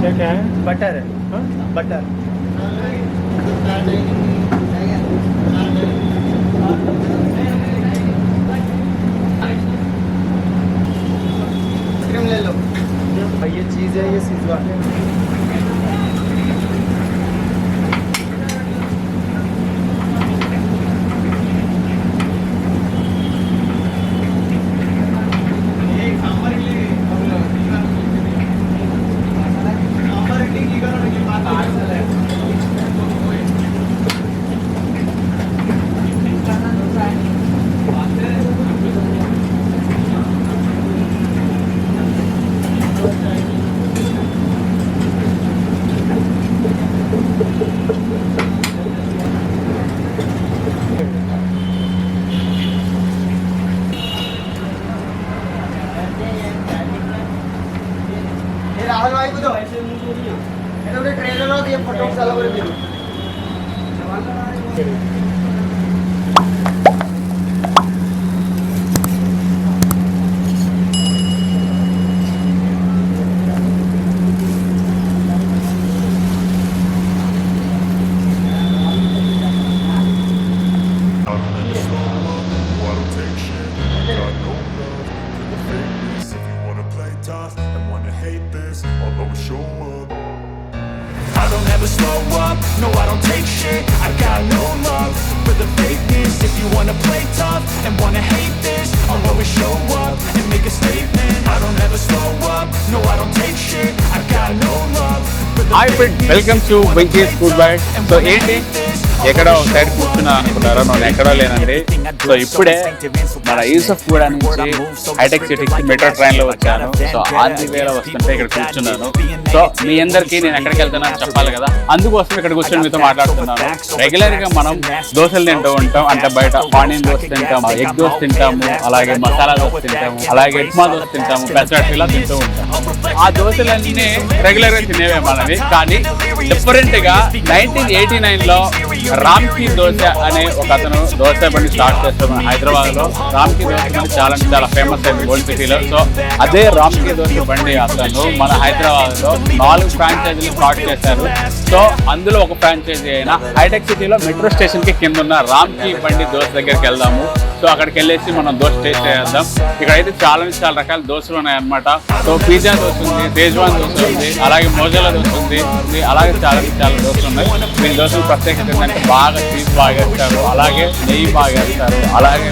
क्या क्या है? बटर है। हाँ? बटर রাহুল ভাই বুঝো এটা ট্রেনের ফটো চালু করে দিল hi friend welcome to Venky's food by so ఏంటి ఎక్కడో ఒక సైడ్ కూర్చున్నా అనుకుంటారా నేను ఎక్కడో లేనండి. సో ఇప్పుడే మన యూసఫ్ కూడా నుంచి హైటెక్ సిటీకి మెట్రో ట్రైన్లో వచ్చాను. సో ఆది వేలో వస్తుంటే ఇక్కడ కూర్చున్నాను. సో మీ అందరికీ నేను ఎక్కడికి వెళ్తున్నాను చెప్పాలి కదా? అందుకోసం ఇక్కడ కూర్చొని మీతో మాట్లాడుతున్నాను. రెగ్యులర్గా మనం దోశలు తింటూ ఉంటాం. అంటే బయట ఆనియన్ దోశ తింటాము ఎగ్ దోశ తింటాము అలాగే మసాలా దోశ తింటాము అలాగే ఉప్మా దోశ తింటాము పెసరట్ ఇలా తింటూ ఉంటాము ఆ దోశలన్నీ రెగ్యులర్గా తినేవే మనవి. కానీ డిఫరెంట్గా నైన్టీన్ ఎయిటీ నైన్లో రామ్కి దోశ అనే ఒక అతను దోశ బండి స్టార్ట్ చేస్తాడు మన హైదరాబాద్లో రామ్కి దోశ బండి చాలా అంటే చాలా ఫేమస్ అయింది గోల్డ్ సిటీలో. సో అదే రామ్కి దోశ బండి అతను మన హైదరాబాద్లో నాలుగు ఫ్రాంచైజీలు స్టార్ట్ చేశారు. సో అందులో ఒక ఫ్రాంచైజీ అయిన హైటెక్ సిటీలో మెట్రో స్టేషన్కి కింద ఉన్న రామ్కి బండి దోశ దగ్గరికి వెళ్దాము. సో అక్కడికి వెళ్ళేసి మనం దోశ టేస్ట్ చేద్దాం. ఇక్కడైతే చాలా చాలా రకాల దోశలు ఉన్నాయన్నమాట. సో పిజ్జా దోశ ఉంది తేజ్వాన్ దోశ ఉంది అలాగే మోజల దోశ ఉంది అలాగే చాలా చాలా దోశలు ఉన్నాయి. మీ దోశలు ప్రత్యేకత ఏంటంటే బాగా చీజ్ బాగా వేస్తారు అలాగే నెయ్యి బాగా వేస్తారు అలాగే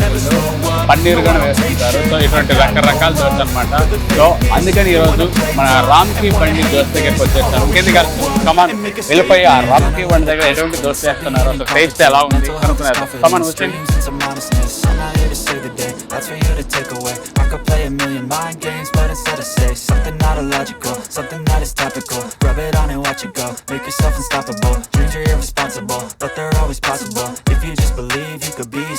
పన్నీర్ కూడా వేస్తుంటారు సో ఇటువంటి రకరకాల దోశ అనమాట సో అందుకని ఈరోజు మన రామ్కి బండి దోశ దగ్గరికి వచ్చేస్తాను. కిందకి కమాన్ వెళ్ళిపోయి ఆ రామ్కి బండి దగ్గర ఎటువంటి దోశ చేస్తున్నారు అసలు టేస్ట్ ఎలా ఉంది? కనుక్కున్నారు కమాన్ వచ్చింది play a million mind games, but instead I say something not illogical, something that is topical. Rub it on and watch it go. Make yourself unstoppable. Dreams are irresponsible,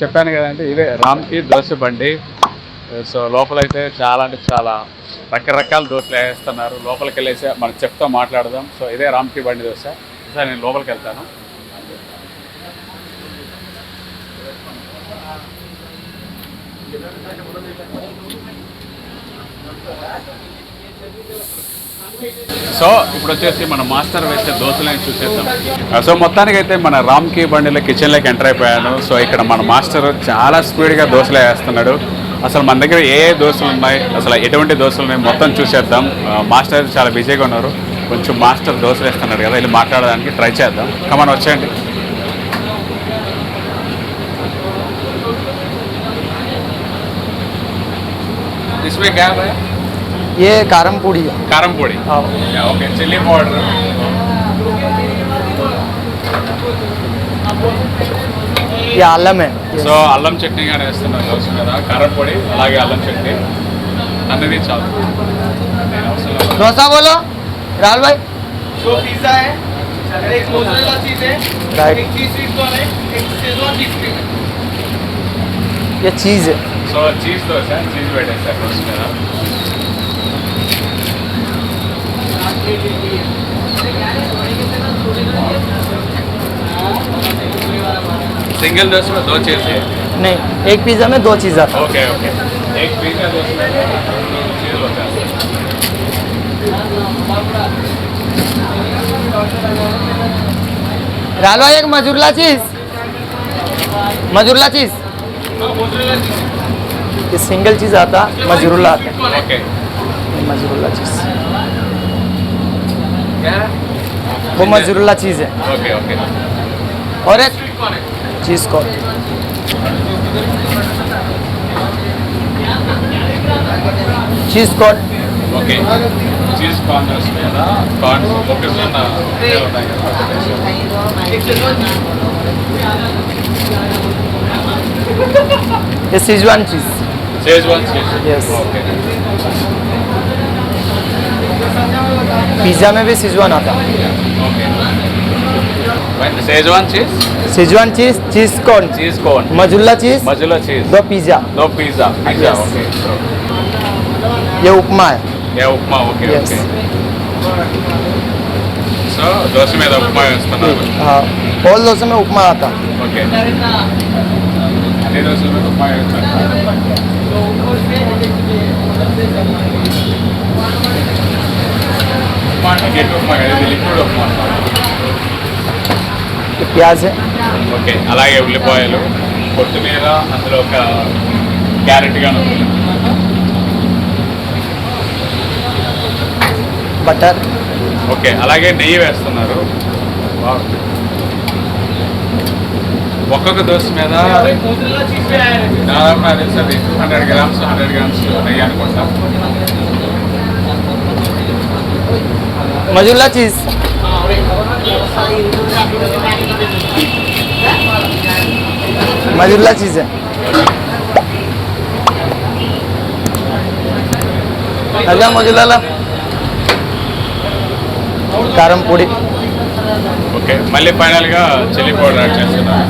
చెప్పాను కదండి ఇదే రామ్కి దోశ బండి. సో లోపలైతే చాలా అంటే చాలా రకరకాల దోశలు వేస్తున్నారు. లోపలికి వెళ్ళేసి మనం చెప్తా మాట్లాడదాం. సో ఇదే రామ్కి బండి దోశ. సార్ నేను లోపలికి వెళ్తాను సో ఇప్పుడు వచ్చేసి మన మాస్టర్ వేసే దోశలని చూసేద్దాం. సో మొత్తానికి అయితే మన రామ్ కీ బండిలో కిచెన్లోకి ఎంటర్ అయిపోయాను. సో ఇక్కడ మన మాస్టర్ చాలా స్పీడ్గా దోశలు వేస్తున్నాడు. అసలు మన దగ్గర ఏ ఏ దోశలు ఉన్నాయి అసలు ఎటువంటి దోశలు ఉన్నాయి మొత్తం చూసేద్దాం. మాస్టర్ చాలా బిజీగా ఉన్నారు. కొంచెం మాస్టర్ దోశలు వేస్తున్నారు కదా వెళ్ళి మాట్లాడడానికి ట్రై చేద్దాం. కమాన్ వచ్చేయండి. ये कारम पूड़ी है కారం పొడి हाँ ఓకే చిల్లీ పౌడర్ ये आलम है సో అల్లం చట్నీ కానీ వేస్తున్నారు దోశ మీద కారం పొడి అలాగే అల్లం చట్నీ అన్నది చాలు నేను అవసరం లేదు. डोसा बोलो राहुल भाई दो पिज्जा है एक मोज़रेला चीज है Right. एक चीज स्वीट कॉर्न है एक शेजवान चीज क्रीम है ये चीज़ है సో చీజ్ దోశ చీజ్ పెట్టేస్తారు దోశ सिंगल डोज में दो चीज़ें नहीं एक पिज़्ज़ा में दो चीज़ आता ओके ओके। एक पिज़्ज़ा दो चीज़ होता है। एक मजूरला चीज़। मजूरला चीज़। हाँ, सिंगल चीज़ आता मजूरला आता। ओके। Mozzarella cheese. वो मजरूला चीज़ है ఓకే ఓకే और एक cheese corn cheese corn okay cheese corn dosa మీద కార్న్ మొక్కజొన్న ఉంటాయి కదా एक शेजवान चीज ये Schezwan cheese Schezwan cheese Yes. Okay pizza में भी सिजवान आता okay Schezwan cheese Schezwan cheese cheese corn cheese corn मजुल्ला चीज़ మధ్యలో చీజ్ दो pizza no pizza pizza Yes. Okay ये उपमा है ఏ upma okay Yes. Okay so dosa మీద ఉప్మా వేస్తున్నారు हाँ होल डोसे में उपमा आता ఓకే అన్ని దోశల మీద ఉప్మా వేస్తున్నారు ఉప్మా అంటే గట్టి ఉప్మా కదా ఇది లిక్విడ్ ఉప్మా అన్నమాట. ये प्याज है ఓకే అలాగే ఉల్లిపాయలు కొత్తిమీర అందులో ఒక క్యారెట్ గాను ఉంది. बटर ఓకే అలాగే నెయ్యి వేస్తున్నారు వావ్. ఒక్కొక్క దోశ మీద एक मोज़रेला चीज पे आया है దాదాపు నాకు తెలిసి అది హండ్రెడ్ గ్రామ్స్ హండ్రెడ్ గ్రామ్స్ నెయ్యి అనుకుంటా मजुल्ला चीज़ मजुल्ला चीज़ है अगला मजुल्ला ला కారం పొడి ఓకే మళ్ళీ ఫైనల్గా చిల్లీ పౌడర్ యాడ్ చేస్తున్నారు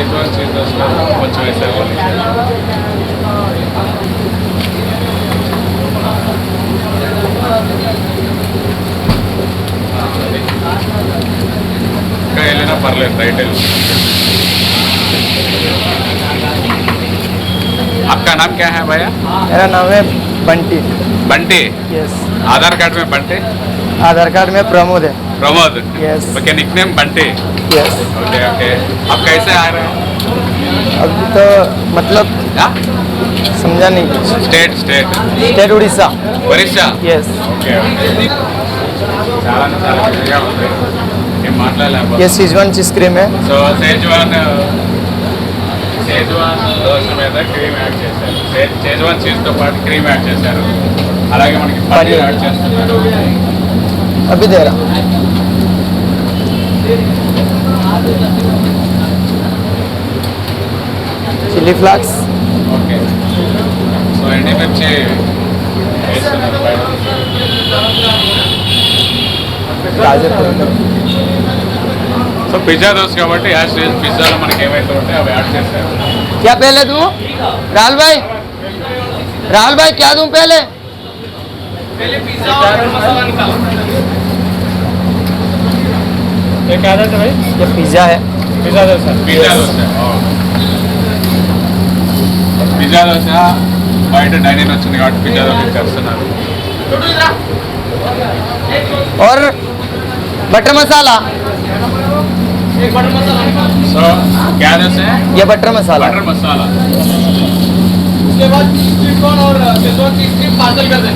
సేజ్వాన్ చీజ్ దోశ మీద కొంచెం వేసారు ఇంకా వెళ్ళినా పర్లేదు రైట్ వెళ్ళి आपका नाम क्या है भैया मेरा नाम है बंटी बंटी यस आधार कार्ड में बंटी आधार कार्ड में प्रमोद है Pramod Yes. Okay nickname Bunty yes okay okay आप कैसे आ रहे हैं अभी तो मतलब समझा नहीं state state state Orissa Orissa yes okay చాలా చాలా బిజీగా ఉంది ఏం మాట్లాడలేము ये सीजवन चीज क्रीम है సో సేజ్వాన్ సేజ్వాన్ దోశ మీద క్రీమ్ యాడ్ చేశారు సే- సేజ్వాన్ చీజ్తో పాటు క్రీమ్ యాడ్ చేశారు అలాగే మనకి పన్నీర్ పన్నీర్. యాడ్ చేస్తున్నారు अभी दे रहा चिली फ्लैक्स ఓకే సో ఎండిమిర్చి వేస్తున్నారు బయట. गाजर సో పిజ్జా దోశ కాబట్టి యాజ్ పిజ్జాలో మనకి ఏమైతే ఉంటాయో అవి యాడ్ చేశారు क्या पहले दूं राहुल भाई राहुल भाई क्या दूं पहले पहले पिज्जा और गरम मसाला निकालो ये क्या था भाई ये पिज्जा है pizza dosa pizza dosa pizza dosa బయట డైనింగ్ వచ్చింది కాబట్టి పిజ్జా దోశ చేస్తున్నారు छोटू इधर आ। और बटर मसाला एक बटर मसाला निकालो సో क्या దోశ ये बटर मसाला बटर मसाला उसके बाद स्वीट कॉर्न और शेजवान चीज क्रीम पार्सल कर दें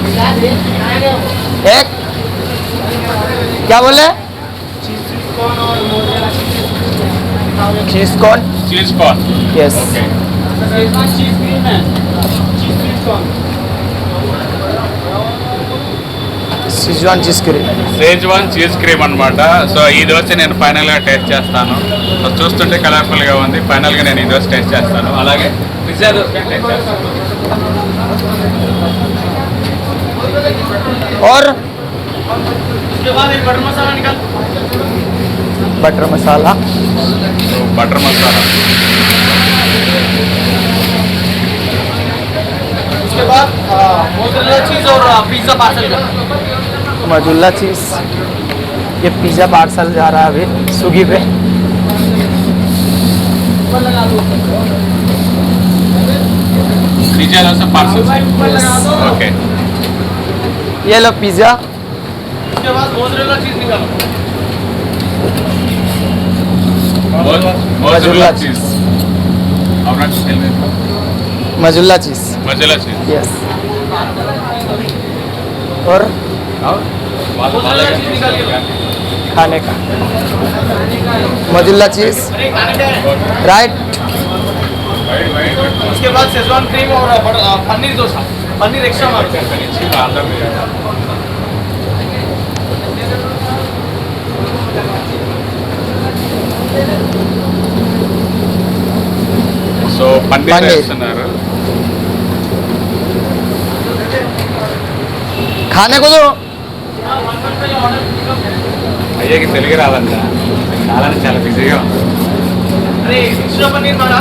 एक क्या बोले cheese corn cheese corn yes okay Schezwan cheese cream है cheese sweet corn Schezwan cheese cream Schezwan cheese cream అన్నమాట సో ఈ దోశ నేను ఫైనల్ గా టేస్ట్ చేస్తాను సో చూస్తుంటే కలర్ఫుల్ గా ఉంది ఫైనల్ గా నేను ఈ దోశ టేస్ట్ చేస్తాను అలాగే పిజ్జా దోశ టేస్ట్ చేస్తాను और उसके बाद एक बटर मसाला निकाल बटर मसाला तो बटर मसाला उसके बाद चीज़ और पिज़्ज़ा पार्सल मजुल्ला चीज़ ये पिज़्ज़ा पार्सल जा रहा है अभी स्विगी पे। ओके ये लो पिज़्ज़ा चीज़ निकालो। मजुल्ला चीज़ আপনার ছেলে मजुल्ला चीज़ मजुल्ला चीज़ यस और खाने का मजुल्ला चीज़ राइट उसके बाद सेजवान क्रीम और पनीर डोसा। पनीर एक्स्ट्रा मार। Thank you. So paneer paneer. వేస్తున్నారు खाने को दो అయ్యాకి తెలుగు రాదంట చాలా అంటే చాలా బిజీగా ఉంది अरे एक्स्ट्रा पनीर मारा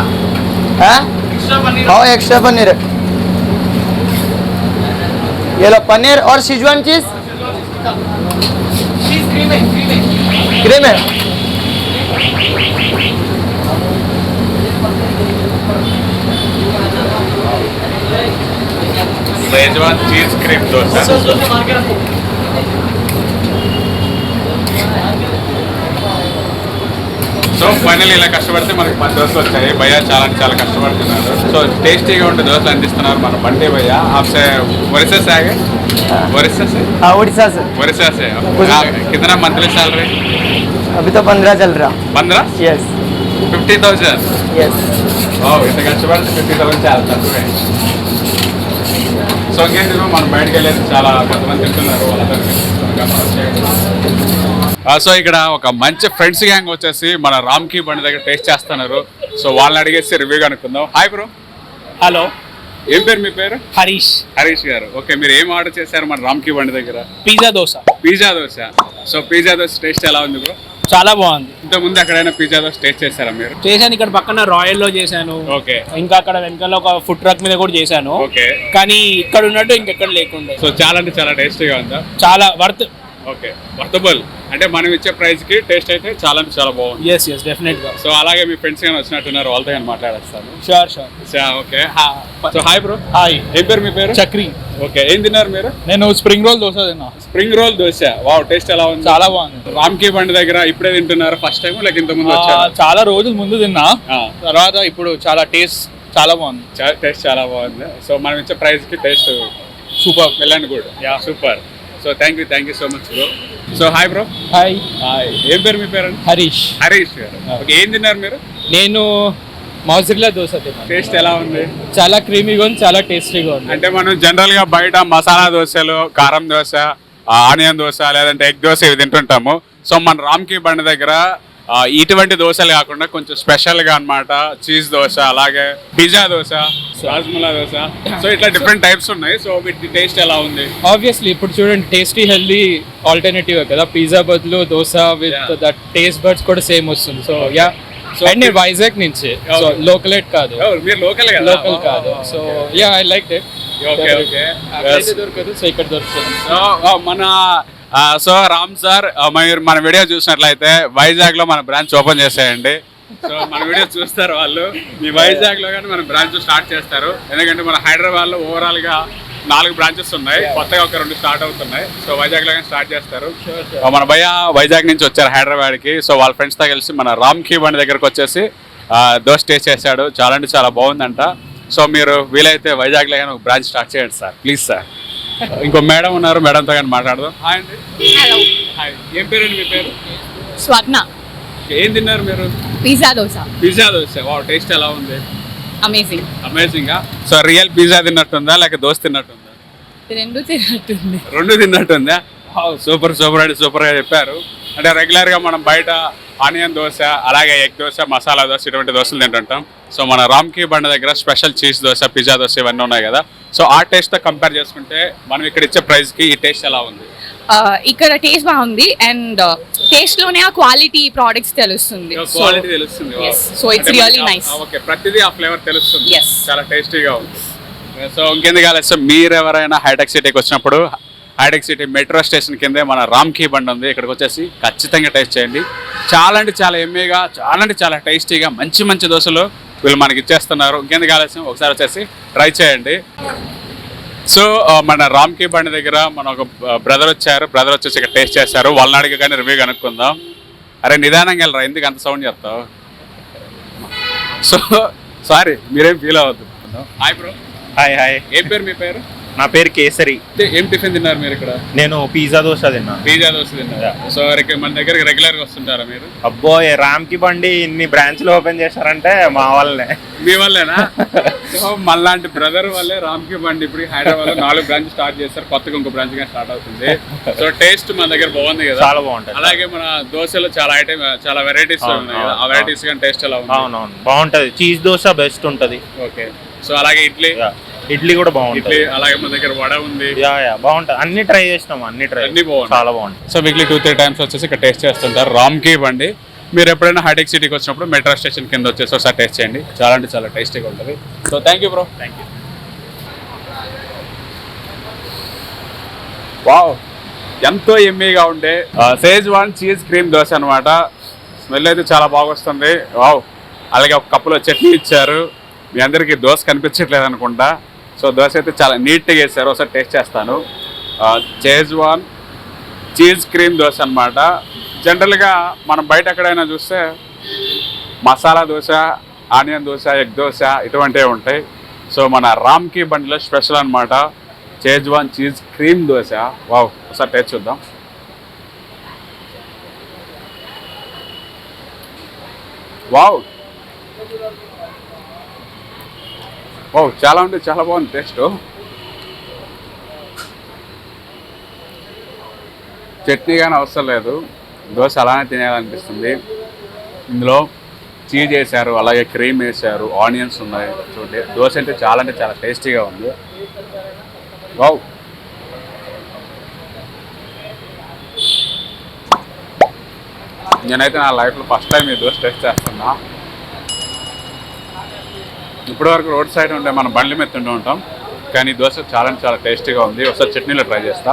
है एक्स्ट्रा पनीर हाँ एक्स्ट्रा पनीर है ये लो पनीर और सिजवान चीज चीज क्रीम है क्रीम है क्रीम है Schezwan cheese cream dosa sauce dosa मार के रखो సో ఫైనల్ ఇలా కష్టపడితే మనకి పది దోశలు వచ్చాయి భయ్య చాలా అంటే చాలా కష్టపడుతున్నారు సో టేస్టీగా ఉండే దోశలు అందిస్తున్నారు మన బండి భయ్య आपसे ఒరిస్సా से आगे ఒరిస్సా से हाँ उड़ीसा से ఒరిస్సా से आ, कितना मंथली सैलरी अभी तो पंद्रह चल रहा पंद्रह यस ఫిఫ్టీ థౌసండ్ यस ఓ ఇంత కష్టపడితే ఫిఫ్టీ థౌసండ్ చాలా తక్కువే సో ఇంకేంటి మనం బయటకు వెళ్ళేది చాలా కొంతమంది తింటున్నారు వాళ్ళందరికీ సో ఇక్కడ ఒక మంచి ఫ్రెండ్స్ గ్యాంగ్ వచ్చేసి మన రామ్కి బండి దగ్గర టేస్ట్ చేస్తున్నారు. సో వాళ్ళని అడిగేసి రివ్యూ కనుక్కుందాం హాయ్ బ్రో హలో ఏం పేరు మీ పేరు? హరీష్. హరీష్ గారు. ఓకే మీరు ఏం ఆర్డర్ చేశారు మన రామ్కి బండి దగ్గర? Pizza dosa. Pizza dosa. So pizza dosa taste ఎలా ఉంది బ్రో చాలా బాగుంది. ఇంత ముందు ఎక్కడైనా పిజ్జా దోశ టేస్ట్ చేశారా మీరు? చేశాను ఇక్కడ పక్కన రాయల్లో చేశాను. ఓకే. ఇంకా అక్కడ వెనకాల ఒక ఫుడ్ ట్రక్ మీద కూడా చేశాను. ఓకే. కానీ ఇక్కడ ఉన్నట్టు ఇంకెక్కడ లేకుండే. సో చాలా అంటే చాలా టేస్టీగా ఉందా? చాలా వర్త్ ఓకే. వర్తబుల్. అంటే మనం ఇచ్చే ప్రైస్కి టేస్ట్ అయితే చాలా అంటే చాలా బాగుంది. ఎస్ ఎస్ డెఫినెట్గా సో అలాగే మీ ఫ్రెండ్స్ కానీ వచ్చినట్టున్నారు వాళ్ళతో కానీ మాట్లాడేస్తాను? Sure sure okay so hi bro hi ఏం పేరు మీ పేరు? చక్రి. ఓకే ఏం తిన్నారు మీరు? నేను స్ప్రింగ్ రోల్ దోశ తిన్నా. Spring roll dosa. Wow taste ఎలా ఉంది? చాలా బాగుంది. రామ్కి బండి దగ్గర ఇప్పుడే తింటున్నారు? ఫస్ట్ టైం లేక ఇంత ముందు చాలా రోజుల ముందు తిన్నా. తర్వాత ఇప్పుడు చాలా టేస్ట్ చాలా బాగుంది. టేస్ట్ చాలా బాగుంది. సో మనం ఇచ్చే ప్రైస్కి taste super well and good yeah super so thank you thank you so much bro so hi bro hi hi ఏం పేరు మీ పేరు? హరీష్. హరీష్ గారు. ఓకే ఏం తిన్నారు మీరు? నేను మౌజిల్లా దోశ టేస్ట్ ఎలా ఉంది? చాలా క్రీమీగా ఉంది చాలా టేస్టీగా ఉంది. అంటే మనం జనరల్గా బయట మసాలా దోశలు కారం దోశ ఆనియన్ దోశ లేదంటే ఎగ్ దోశ ఇవి తింటుంటాము. సో మన రామ్కి బండి దగ్గర ఇటువంటి దోశలు కాకుండా కొంచెం స్పెషల్గా అన్నమాట. చీజ్ దోశ అలాగే పిజ్జా దోశ రాజ్మలా దోశ. సో ఇట్లా డిఫరెంట్ టైప్స్ ఉన్నాయి. సో వీటి టేస్ట్ ఎలా ఉంది? ఆబ్వియస్లీ ఇప్పుడు చూడండి టేస్టీ హెల్దీ ఆల్టర్నేటివ్ కదా. పిజ్జా బదులు dosa with. That taste buds కూడా సేమ్ వస్తుంది. సో యా సో అండ్ నేను వైజాగ్ నుంచి. సో. లోకలేట్ కాదు. Oh, మీరు లోకల్ కదా? లోకల్ కాదు. So yeah I like it okay okay దొరకదు సో ఇక్కడ దొరుకుతుంది. ఆ, మన సో రామ్ సార్ మీరు మన వీడియో చూసినట్లయితే వైజాగ్లో మన బ్రాంచ్ ఓపెన్ చేసేయండి. సో మన వీడియో చూస్తారు వాళ్ళు. మీ వైజాగ్లో కానీ మన బ్రాంచ్ స్టార్ట్ చేస్తారు. ఎందుకంటే మన హైదరాబాద్లో ఓవరాల్గా నాలుగు బ్రాంచెస్ ఉన్నాయి. కొత్తగా ఒక రెండు స్టార్ట్ అవుతున్నాయి. సో వైజాగ్లో కానీ స్టార్ట్ చేస్తారు. మన భయ వైజాగ్ నుంచి వచ్చారు హైదరాబాద్కి సో వాళ్ళ ఫ్రెండ్స్తో కలిసి మన రామ్ కీ బండి దగ్గరకు వచ్చేసి దోస్ దోశ టేస్ట్ చేశాడు. చాలా అంటే చాలా బాగుందంట. సో మీరు వీలైతే వైజాగ్లో కానీ ఒక బ్రాంచ్ స్టార్ట్ చేయండి సార్. Please sir. ఇంకో మేడం ఉన్నారు మేడంతో కానీ మాట్లాడదాం. హాయ్ అండి. హలో హాయ్ ఏం పేరండి మీ పేరు? స్వప్న. ఏం తిన్నారు మీరు? Pizza dosa. Pizza dosa. Wow taste ఎలా ఉంది? Amazing amazing so real pizza తిన్నట్టుందా లేక దోశ తిన్నట్టుందా? రెండు తిన్నట్టుంది. రెండు తిన్నట్టుందా? సూపర్ సూపర్ అండి సూపర్గా చెప్పారు. అంటే రెగ్యులర్గా మనం బయట ఆనియన్ దోశ అలాగే ఎగ్ దోశ మసాలా దోశ ఇటువంటి దోశలు తింటుంటాం. సో మన రామ్కి బండ దగ్గర special cheese dosa pizza dosa ఇవన్నీ ఉన్నాయి కదా. సో ఆ టేస్ట్తో కంపేర్ చేసుకుంటే మనం ఇక్కడ ఇచ్చే ప్రైస్కి ఈ టేస్ట్ ఎలా ఉంది? ఇక్కడ టేస్ట్ బాగుంది అండ్ టేస్ట్లోనే ఆ క్వాలిటీ ప్రోడక్ట్స్ తెలుస్తుంది. క్వాలిటీ తెలుస్తుంది. So it's really nice. Okay ప్రతిదీ ఆ ఫ్లేవర్ తెలుస్తుంది. చాలా టేస్టీగా ఉంది. సో ఇంకెందుకు కాలేదు మీరు ఎవరైనా హైటెక్ సిటీకి వచ్చినప్పుడు హైటెక్ సిటీ మెట్రో స్టేషన్ కిందే మన రామ్కీ బండి ఉంది. ఇక్కడికి వచ్చేసి ఖచ్చితంగా టేస్ట్ చేయండి. చాలా అంటే చాలా ఎమ్మీగా చాలా అంటే చాలా టేస్టీగా మంచి మంచి దోశలు వీళ్ళు మనకి ఇచ్చేస్తున్నారు. ఇంకెందుకు ఆలస్యం? ఒకసారి వచ్చేసి ట్రై చేయండి. సో మన రామ్కీ బండి దగ్గర మన ఒక బ్రదర్ వచ్చారు. బ్రదర్ వచ్చేసి ఇక్కడ టేస్ట్ చేశారు. వాళ్ళని అడిగి కానీ రివ్యూ కనుక్కుందాం. అరే నిదానంగా వెళ్ళరా? ఎందుకు అంత సౌండ్ చేస్తావు? సో సారీ మీరేం ఫీల్ అవ్వద్దు. హాయ్ బ్రో హాయ్ హాయ్ ఏం పేరు మీ పేరు? నా పేరు కేసరి. ఏం టిఫిన్ తిన్నారు మీరు ఇక్కడ? నేను పిజ్జా దోశ తిన్నా. పిజ్జా దోశ తిన్నారు? సో మన దగ్గరికి రెగ్యులర్గా వస్తుంటారా మీరు? అబ్బో ఈ రామ్కి బండి ఇన్ని బ్రాంచ్లు ఓపెన్ చేశారంటే మా వాళ్ళనే. మీ వల్లేనా సో మళ్ళాంటి బ్రదర్ వల్లే రామ్కి బండి ఇప్పుడు హైదరాబాద్లో నాలుగు బ్రాంచ్ స్టార్ట్ చేస్తారు. కొత్తగా ఇంకో బ్రాంచ్గా స్టార్ట్ అవుతుంది. సో టేస్ట్ మన దగ్గర బాగుంది కదా. చాలా బాగుంటది. అలాగే మన దోశలో చాలా ఐటమ్ చాలా వెరైటీస్ ఉన్నాయి కదా. ఆ వెరైటీస్ కానీ టేస్ట్ ఎలా ఉంది? అవునవును. బాగుంటది. చీజ్ దోశ బెస్ట్ ఉంటది. ఓకే సో అలాగే ఇడ్లీ. ఇడ్లీ కూడా బాగుంటది. అలాగే మన దగ్గర వడ ఉంది. యా యా బాగుంటది. అన్ని ట్రై చేసినాం అన్ని ట్రై. అన్ని బాగుంటాయి. చాలా బాగుంటాయి. So weekly two three times వచ్చేసి ఇక్కడ టేస్ట్ చేస్తుంటారు. రామ్కి బండి మీరు ఎప్పుడైనా హైటెక్ సిటీకి వచ్చినప్పుడు మెట్రో స్టేషన్ కింద వచ్చేసి ఒకసారి టేస్ట్ చేయండి. చాలా అంటే చాలా టేస్టీగా ఉంటుంది. So thank you bro thank you wow ఎంతో ఎమ్మీగా ఉండే Schezwan cheese cream dosa అనమాట స్మెల్ అయితే చాలా బాగా వస్తుంది. వావ్ అలాగే ఒక కప్పులో చట్నీ ఇచ్చారు. మీ అందరికీ దోశ కనిపించట్లేదు అనుకుంటా. సో దోశ అయితే చాలా నీట్గా వేసారు ఒకసారి టేస్ట్ చేస్తాను. Schezwan cheese cream dosa అనమాట జనరల్గా మనం బయట ఎక్కడైనా చూస్తే మసాలా దోశ ఆనియన్ దోశ ఎగ్ దోశ ఇటువంటివి ఉంటాయి. సో మన రామ్కి బండిలో స్పెషల్ అనమాట Schezwan cheese cream dosa. Wow ఒకసారి టేస్ట్ చూద్దాం. వావ్ వావ్ చాలా అంటే చాలా బాగుంది టేస్ట్. చట్నీ కానీ అవసరం లేదు. దోశ అలానే తినేయాలనిపిస్తుంది. ఇందులో చీజ్ వేసారు అలాగే క్రీమ్ వేసారు ఆనియన్స్ ఉన్నాయి. చూడండి దోశ అంటే చాలా అంటే చాలా టేస్టీగా ఉంది. వావ్. నేనైతే నా లైఫ్లో ఫస్ట్ టైం ఈ దోశ టేస్ట్ చేస్తున్నా. ఇప్పటివరకు రోడ్ సైడ్ ఉండే మనం బండ్ల మీద తింటూ ఉంటాం. కానీ ఈ దోశ చాలా చాలా టేస్టీగా ఉంది. ఒకసారి చట్నీలో ట్రై చేస్తా.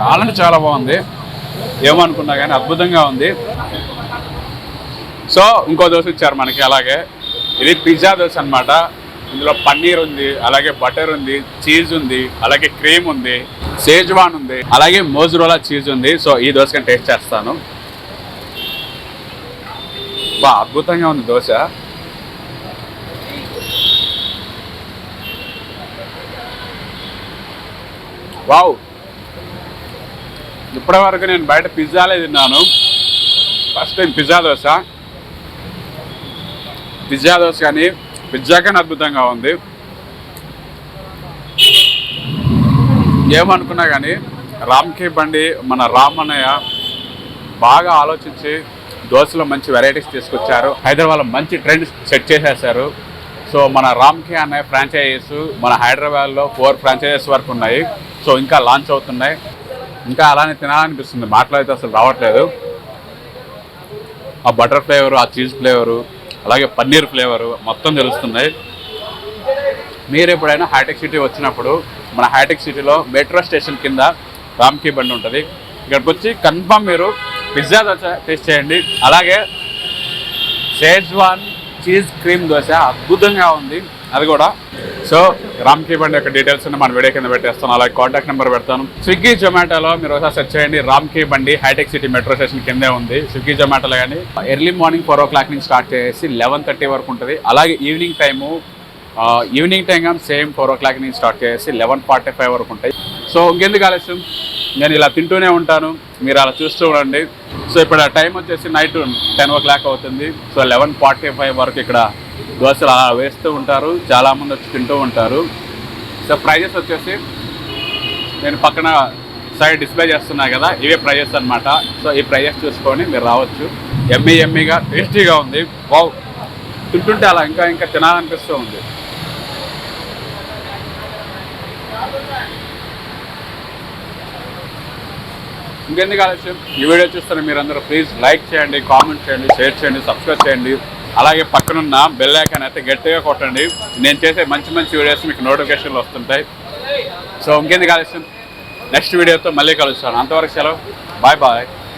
చాలా అంటే చాలా బాగుంది. ఏమనుకున్నా కానీ అద్భుతంగా ఉంది. సో ఇంకో దోశ ఇచ్చారు మనకి అలాగే. ఇది పిజ్జా దోశ అన్నమాట. ఇందులో పన్నీర్ ఉంది అలాగే బటర్ ఉంది చీజ్ ఉంది అలాగే క్రీమ్ ఉంది సేజ్వాన్ ఉంది అలాగే మోజురోలా చీజ్ ఉంది. సో ఈ దోశ టేస్ట్ చేస్తాను. బా అద్భుతంగా ఉంది దోశ. వావ్. ఇప్పటి వరకు నేను బయట పిజ్జాలే తిన్నాను. First time pizza dosa. Pizza dosa కానీ పిజ్జా కానీ అద్భుతంగా ఉంది. ఏమనుకున్నా కానీ రామ్కి బండి మన రామ్ అన్నయ్య బాగా ఆలోచించి దోశలో మంచి వెరైటీస్ తీసుకొచ్చారు. హైదరాబాద్లో మంచి ట్రెండ్ సెట్ చేసేసారు. సో మన రామ్కి అనే ఫ్రాంచైజీస్ మన హైదరాబాద్లో ఫోర్ ఫ్రాంచైజీస్ వరకు ఉన్నాయి. సో ఇంకా లాంచ్ అవుతున్నాయి. ఇంకా అలానే తినాలనిపిస్తుంది. మాట్లాడితే అసలు రావట్లేదు. ఆ బటర్ ఫ్లేవరు ఆ చీజ్ ఫ్లేవరు అలాగే పన్నీర్ ఫ్లేవరు మొత్తం తెలుస్తున్నాయి. మీరు ఎప్పుడైనా హైటెక్ సిటీ వచ్చినప్పుడు మన హైటెక్ సిటీలో మెట్రో స్టేషన్ కింద రామ్కి బండి ఉంటుంది. ఇక్కడికి వచ్చి కన్ఫామ్ మీరు పిజ్జా దోశ టేస్ట్ చేయండి. అలాగే షేజ్వాన్ చీజ్ క్రీమ్ దోశ అద్భుతంగా ఉంది. అది కూడా. సో రామ్కి బండి యొక్క డీటెయిల్స్ మన వీడియో కింద పెట్టేస్తాను. అలాగే కాంటాక్ట్ నెంబర్ పెడతాను. స్విగ్గీ జొమాటోలో మీరు ఒకసారి సెర్చ్ చేయండి. రామ్కి బండి హైటెక్ సిటీ మెట్రో స్టేషన్ కిందే ఉంది. స్విగ్గీ జొమాటోలో కానీ early morning four o'clock నుంచి స్టార్ట్ చేసి లెవెన్ థర్టీ వరకు ఉంటుంది. అలాగే ఈవినింగ్ టైము ఈవినింగ్ టైం కానీ సేమ్ ఫోర్ ఓ క్లాక్ నుంచి స్టార్ట్ చేసి లెవెన్ ఫార్టీ ఫైవ్ వరకు ఉంటాయి. సో ఇంకెందుకు ఆలస్యం? నేను ఇలా తింటూనే ఉంటాను. మీరు అలా చూస్తూ ఉండండి. సో ఇప్పుడు టైం వచ్చేసి నైట్ టెన్ ఓ క్లాక్ అవుతుంది. సో లెవెన్ ఫార్టీ ఫైవ్ వరకు ఇక్కడ దోశలు అలా వేస్తూ ఉంటారు. చాలామంది వచ్చి తింటూ ఉంటారు. సో ప్రైజెస్ వచ్చేసి నేను పక్కన సైడ్ డిస్ప్లే చేస్తున్నా కదా ఇవే ప్రైజెస్ అన్నమాట. సో ఈ ప్రైజెస్ చూసుకొని మీరు రావచ్చు. ఎమ్మీ ఎమ్మీగా టేస్టీగా ఉంది. వావ్! తింటుంటే అలా ఇంకా ఇంకా తినాలనిపిస్తూ ఉంది. ఇంకెందుకు ఆలస్యం ఈ వీడియో చూస్తున్న మీరందరూ ప్లీజ్ లైక్ చేయండి కామెంట్ చేయండి షేర్ చేయండి సబ్స్క్రైబ్ చేయండి. అలాగే పక్కనున్న బెల్ ఐకాన్ అయితే గట్టిగా కొట్టండి. నేను చేసే మంచి మంచి వీడియోస్ మీకు నోటిఫికేషన్లు వస్తుంటాయి. సో ఇంకెందుకు ఆలస్యం నెక్స్ట్ వీడియోతో మళ్ళీ కలుస్తాను. అంతవరకు సెలవు. Bye bye